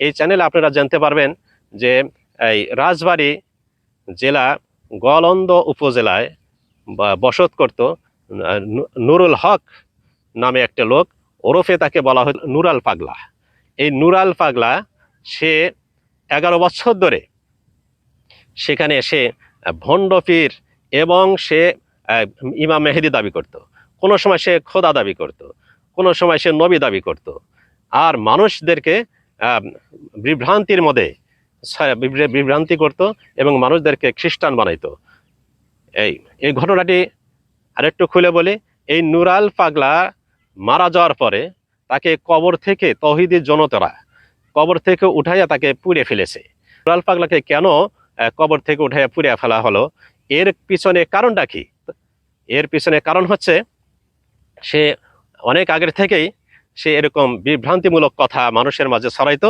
এই চ্যানেলে আপনারা জানতে পারবেন যে এই রাজবাড়ি জেলা গলন্দ উপজেলায় বসত করত নুরুল হক নামে একটা লোক ওরফে তাকে বলা হয় নুরাল পাগলা। এই নুরাল পাগলা সে এগারো বছর ধরে সেখানে এসে আহ, ভণ্ড পীর এবং সে ইমাম মেহেদি দাবি করত। কোনো সময় সে খোদা দাবি করত কোনো সময় সে নবী দাবি করত। আর মানুষদেরকে বিভ্রান্তির মধ্যে বিভ্রান্তি করত এবং মানুষদেরকে খ্রিস্টান বানাইতো। এই এই ঘটনাটি আরেকটু খুলে বলি, এই নুরাল পাগলা মারা যাওয়ার পরে তাকে কবর থেকে তহিদি জনতারা কবর থেকে উঠাইয়া তাকে পুড়ে ফেলেছে। নুরাল পাগলাকে কেন কবর থেকে উঠাইয়া পুড়িয়ে ফেলা হলো? এর পিছনে কারণটা কি? এর পিছনে কারণ হচ্ছে, সে অনেক আগের থেকেই সে এরকম বিভ্রান্তিমূলক কথা মানুষের মাঝে ছড়াইতো।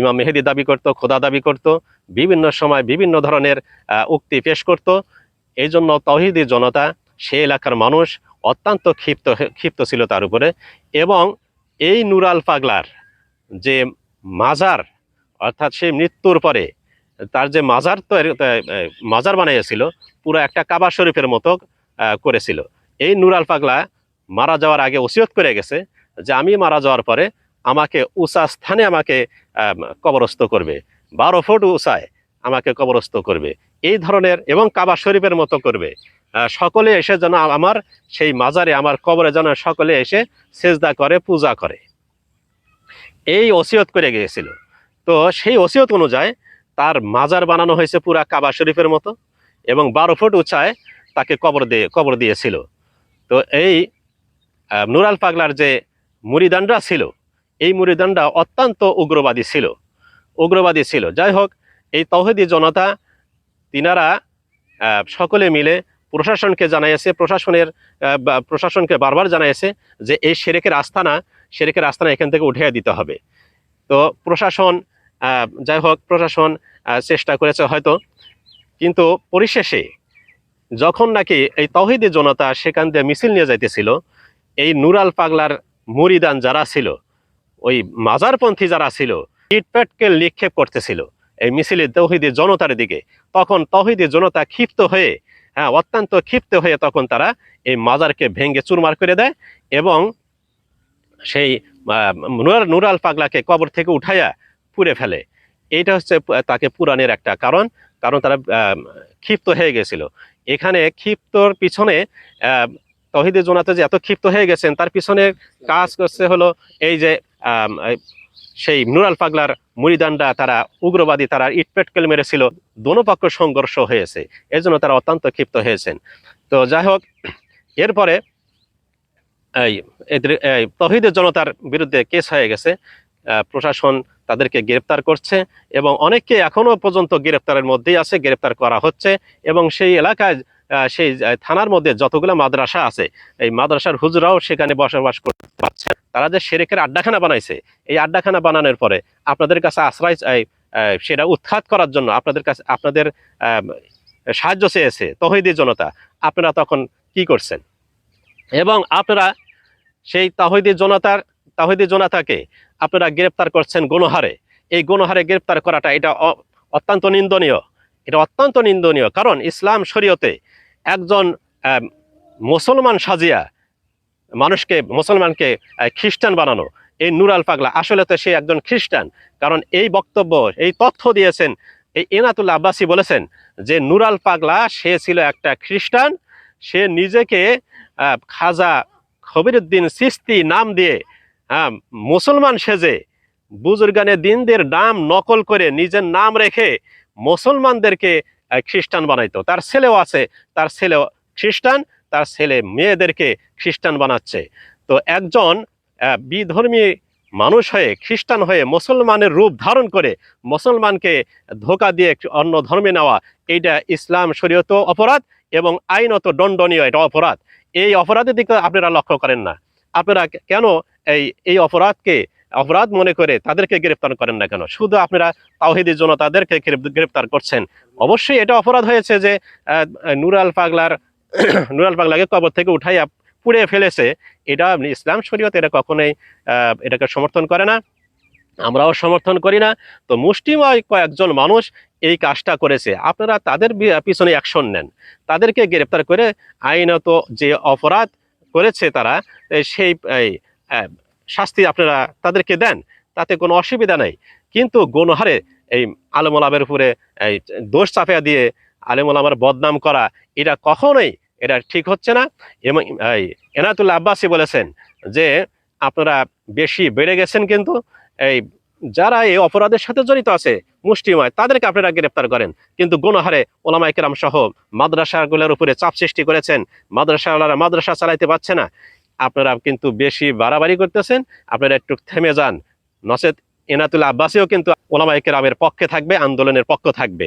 ইমাম মেহেদি দাবি করত, খোদা দাবি করত, বিভিন্ন সময় বিভিন্ন ধরনের উক্তি পেশ করত। এই জন্য তহিদি জনতা, সে এলাকার মানুষ অত্যন্ত ক্ষিপ্ত ক্ষিপ্ত ছিল তার উপরে এবং এই নুরাল পাগলার যে মাজার, অর্থাৎ সে মৃত্যুর পরে তার যে মাজার তো মাজার বানিয়েছিল পুরো একটা কাবা শরীফের মতো করেছিল। এই নুরাল পাগলা মারা যাওয়ার আগে ওসিয়ত করে গেছে যে আমি মারা যাওয়ার পরে আমাকে উঁচা স্থানে আমাকে কবরস্থ করবে। বারো ফুট উঁচায় আমাকে কবরস্থ করবে। এই ধরনের এবং কাবা শরীফের মতো করবে। সকলে এসে যেন আমার সেই মাজারে, আমার কবরে যেন সকলে এসে সেজদা করে, পূজা করে। এই ওসিয়ত করে গিয়েছিল। তো সেই ওসিয়ত অনুযায়ী তার মাজার বানানো হয়েছে পুরা কাবা শরীফের মতো এবং বারো ফুট উঁচায় তাকে কবর দিয়ে, কবর দিয়েছিল। তো এই নুরাল পাগলার যে মুরিদানরা ছিল। এই মুরিদানরা অত্যন্ত উগ্রবাদী ছিল। উগ্রবাদী ছিল। যাই হোক, এই তৌহিদি জনতা, তিনারা সকলে মিলে প্রশাসনকে জানাইছে প্রশাসনের প্রশাসনকে বারবার জানাইছে যে এই সেরেকের আস্থানা সেরেকের আস্থানা এখান থেকে উঠিয়ে দিতে হবে। তো প্রশাসন যাই হোক, প্রশাসন চেষ্টা করেছে হয়তো। কিন্তু পরিশেষে যখন নাকি এই তহিদি জনতা সেখান দিয়ে মিছিল নিয়ে যাইতেছিল, এই নুরাল পাগলার মুরিদান যারা ছিল, ওই মাজারপন্থী যারা ছিল ইটপ্যাটকে নিক্ষেপ করতেছিল এই মিছিলে তহিদি জনতার দিকে। তখন তহিদি জনতা ক্ষিপ্ত হয়ে হ্যাঁ অত্যন্ত ক্ষিপ্ত হয়ে তখন তারা এই মাজারকে ভেঙে চুরমার করে দেয় এবং সেই নুরাল নুরাল পাগলাকে কবর থেকে উঠাইয়া পুড়ে ফেলে। এইটা হচ্ছে তাকে পুরাণের একটা কারণ কারণ তারা ক্ষিপ্ত হয়ে গেছিল। এখানে ক্ষিপ্তর পিছনে তহিদে জোনাতে যে এত ক্ষিপ্ত হয়ে গেছেন, তার পিছনে কাজ করছে হলো এই যে সেই নুরাল পাগলার মুড়িদান্ডা তারা উগ্রবাদী, তারা ইটপেটকেল মেরেছিল, দোনো পক্ষ সংঘর্ষ হয়েছে। এর জন্য তারা অত্যন্ত ক্ষিপ্ত হয়েছেন। তো যাই হোক, এরপরে এই তহিদের জনতার বিরুদ্ধে কেস হয়ে গেছে। প্রশাসন তাদেরকে গ্রেপ্তার করছে এবং অনেককে এখনও পর্যন্ত গ্রেপ্তারের মধ্যেই আছে, গ্রেপ্তার করা হচ্ছে এবং সেই এলাকায় সেই থানার মধ্যে যতগুলো মাদ্রাসা আছে, এই মাদ্রাসার হুজরাও সেখানে বসবাস করতে পারছে তারা যে সেরেকের আড্ডাখানা বানাইছে, এই আড্ডাখানা বানানোর পরে আপনাদের কাছে আশ্রয় সেটা উৎখাত করার জন্য আপনাদের কাছে, আপনাদের সাহায্য চেয়েছে তহিদি জনতা, আপনারা তখন কি করছেন? এবং আপনারা সেই তাহিদি জনতার, তাহিদি জনতাকে আপনারা গ্রেপ্তার করছেন গণহারে। এই গণহারে গ্রেপ্তার করাটা এটা অত্যন্ত নিন্দনীয়। এটা অত্যন্ত নিন্দনীয়। কারণ ইসলাম শরীয়তে একজন মুসলমান সাজিয়া মানুষকে, মুসলমানকে খ্রিস্টান বানানো। এই নুরাল পাগলা আসলে তো সে একজন খ্রিস্টান। কারণ এই বক্তব্য, এই তথ্য দিয়েছেন, এই এনাতুল্লাহ আব্বাসী বলেছেন যে নুরাল পাগলা সে ছিল একটা খ্রিস্টান। সে নিজেকে খাজা খবিরুদ্দিন সিস্তি নাম দিয়ে মুসলমান সেজে বুজুর্গানে দিনদের নাম নকল করে নিজের নাম রেখে মুসলমানদেরকে খ্রিস্টান বানাইতো। তার ছেলেও আছে, তার ছেলেও খ্রিস্টান, তার ছেলে মেয়েদেরকে খ্রিস্টান বানাচ্ছে। তো একজন বিধর্মী মানুষ হয়ে, খ্রিস্টান হয়ে মুসলমানের রূপ ধারণ করে মুসলমানকে ধোকা দিয়ে অন্য ধর্মে নেওয়া, এইটা ইসলাম শরীয়ত অপরাধ এবং আইনত দণ্ডনীয় এটা অপরাধ। এই অপরাধের দিকে আপনারা লক্ষ্য করেন না। আপনারা কেন এই এই অপরাধকে অপরাধ মনে করে তাদেরকে গ্রেপ্তার করেন না কেন? শুধু আপনারা তাওহিদের জন্য তাদেরকে গ্রেপ- গ্রেপ্তার করছেন। অবশ্যই এটা অপরাধ হয়েছে যে নুরাল পাগলার নুরাল পাগলাকে কবর থেকে উঠাইয়া পুড়ে ফেলেছে। এটা ইসলাম শরীয়ত, এটা কখনোই এটাকে সমর্থন করে না। আমরাও সমর্থন করি না। তো মুষ্টিময় কয়েকজন মানুষ এই কাজটা করেছে। আপনারা তাদের পিছনে অ্যাকশন নেন। তাদেরকে গ্রেপ্তার করে আইনত যে অপরাধ করেছে তারা সেই শাস্তি আপনারা তাদেরকে দেন, তাতে কোনো অসুবিধা নেই। কিন্তু গণহারে এই আলমোলামের উপরে এই দোষ চাপিয়ে দিয়ে আলেমোলামের বদনাম করা, এটা কখনোই এটা ঠিক হচ্ছে না। এবং এই এনাতুল্লাহ আব্বাসি বলেছেন যে, আপনারা বেশি বেড়ে গেছেন কিন্তু এই যারা এই অপরাধের সাথে জড়িত আছে মুষ্টিময় তাদেরকে আপনারা গ্রেপ্তার করেন। কিন্তু গুণহারে ওলামাইকেরাম সহ মাদ্রাসাগুলোর উপরে চাপ সৃষ্টি করেছেন, মাদ্রাসাওয়ালারা মাদ্রাসা চালাইতে পারছে না। আপনারা কিন্তু বেশি বাড়াবাড়ি করতেছেন। আপনারা একটু থেমে যান। নচেত এনাতুল আব্বাসেও কিন্তু ওলামাইকেরামের পক্ষে থাকবে, আন্দোলনের পক্ষ থাকবে।